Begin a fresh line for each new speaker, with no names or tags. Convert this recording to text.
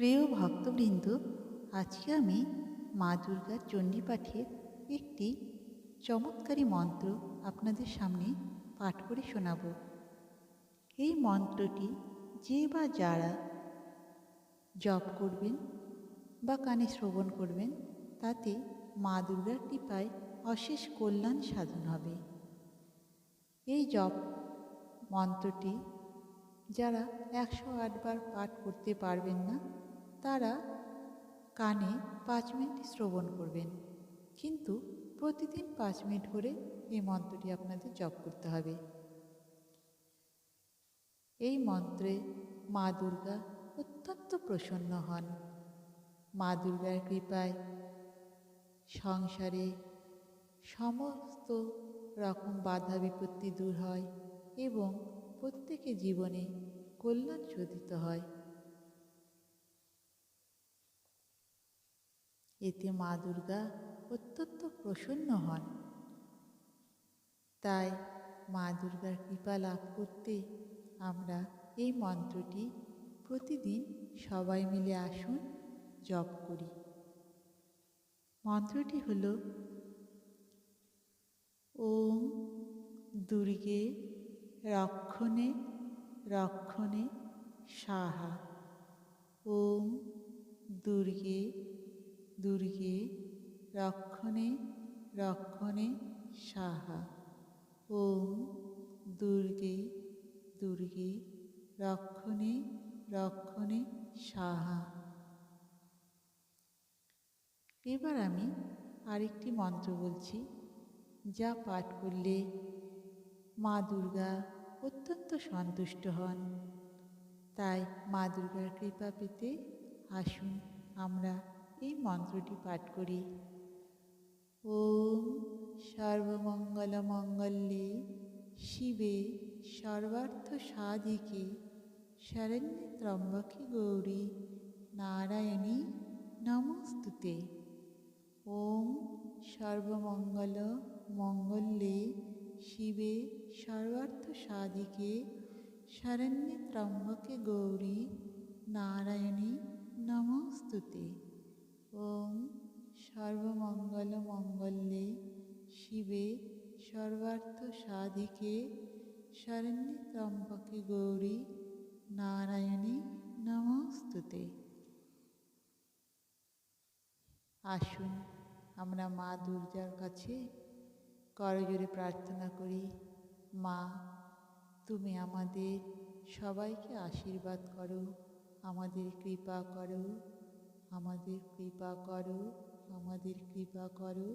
প্রিয় ভক্তবৃন্দ, আজকে আমি মা দুর্গার চণ্ডীপাঠের একটি চমৎকারী মন্ত্র আপনাদের সামনে পাঠ করে শোনাব। এই মন্ত্রটি যে বা যারা জপ করবেন বা কানে শ্রবণ করবেন, তাতে মা দুর্গার কৃপায় অশেষ কল্যাণ সাধন হবে। এই জপ মন্ত্রটি যারা একশো আটবার পাঠ করতে পারবেন না তারা কানে পাঁচ মিনিট শ্রবণ করবেন। কিন্তু প্রতিদিন পাঁচ মিনিট করে এই মন্ত্রটি আপনাদের জপ করতে হবে। এই মন্ত্রে মা দুর্গা অত্যন্ত প্রসন্ন হন। মা দুর্গার কৃপায় সংসারে সমস্ত রকম বাধা বিপত্তি দূর হয় এবং প্রত্যেকের জীবনে কল্যাণ শোধিত হয়। এতে মা দুর্গা অত্যন্ত প্রসন্ন হন। তাই মা দুর্গার কৃপা লাভ করতে আমরা এই মন্ত্রটি প্রতিদিন সবাই মিলে আসুন, জপ করি। মন্ত্রটি হল, ওম দুর্গে রক্ষণে রক্ষণে সাহা। ওম দুর্গে দুর্গে রক্ষণে রক্ষণে সাহা। ওম দুর্গে দুর্গে রক্ষণে রক্ষণে সাহা। এবার আমি আরেকটি মন্ত্র বলছি, যা পাঠ করলে মা দুর্গা অত্যন্ত সন্তুষ্ট হন। তাই মা দুর্গার কৃপা পেতে আসুন আমরা এই মন্ত্রটি পাঠ করি। ওম সর্বমঙ্গল মঙ্গলে শিবে সর্বার্থ সাধিকে শরণ্যে ত্রম্বকে গৌরী নারায়ণী নমস্তুতে। ওম সর্বমঙ্গল মঙ্গলে শিবে সর্বার্থ সাধিকে শরণ্যে ত্রম্বকে গৌরী নারায়ণী নমস্তুতে। সর্বমঙ্গল মঙ্গলে শিবে সর্বার্থ সাধিকে শরণ্যে ত্রম্বকে গৌরী নারায়ণী নমস্তুতে। আসুন আমরা মা দুর্গার কাছে করজোরে প্রার্থনা করি, মা, তুমি আমাদের সবাইকে আশীর্বাদ করো, আমাদের কৃপা করো। আমাদের কৃপা করো আমাদের কৃপা করো।